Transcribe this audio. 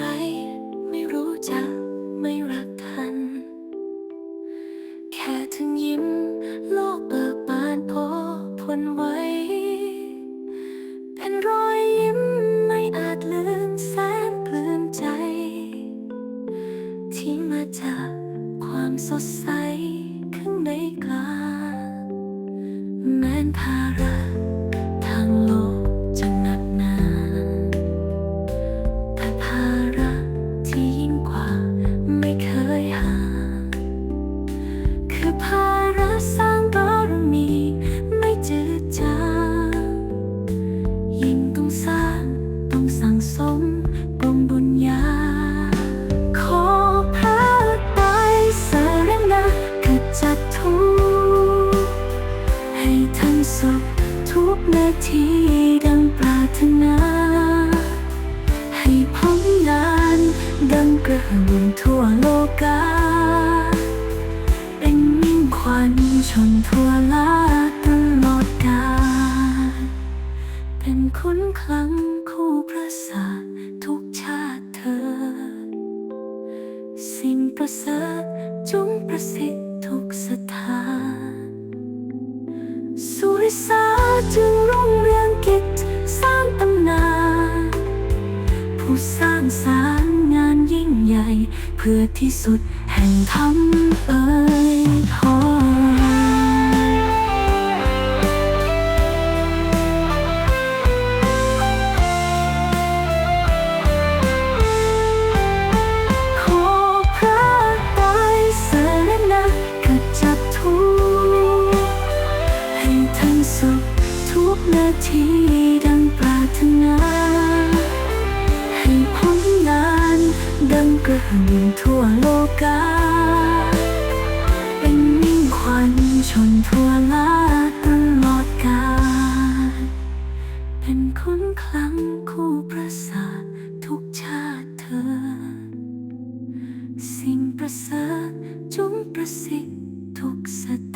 ร ไม่รู้จักไม่รักกัน แค่ถึงยิ้ม โลกเบิกบานโพพนไว้ เป็นรอยยิ้มไม่อาจลืมแสนปลื้มใจ ที่มาจากความสดใสข้างในกลาแม้นภาระ สมปมบุญญา ขอพระไตรสรณะขจัดทุกให้ท่านสุขทุกนาทีดังปรารถนา ให้พ้นงานดังกระหึ่มทั่วโลกา เป็นมิ่งขวัญชนทั่วลาตลอดกาลเป็นคุณคลัง จึงรุ่งเรืองกิจสร้างตำนาน ผู้สร้างสารงานยิ่งใหญ่ เพื่อที่สุดแห่งธรรม ที่ดังปรารถนา ให้ผลงานดังกระหึ่มทั่วโลกา เป็นมิ่งขวัญชนทั่วลาตลอดกาลเป็นคนคลั่งคู่ประสาททุกชาติเธอ สิ่งประเสริฐจงประสิทธิ์ทุกสต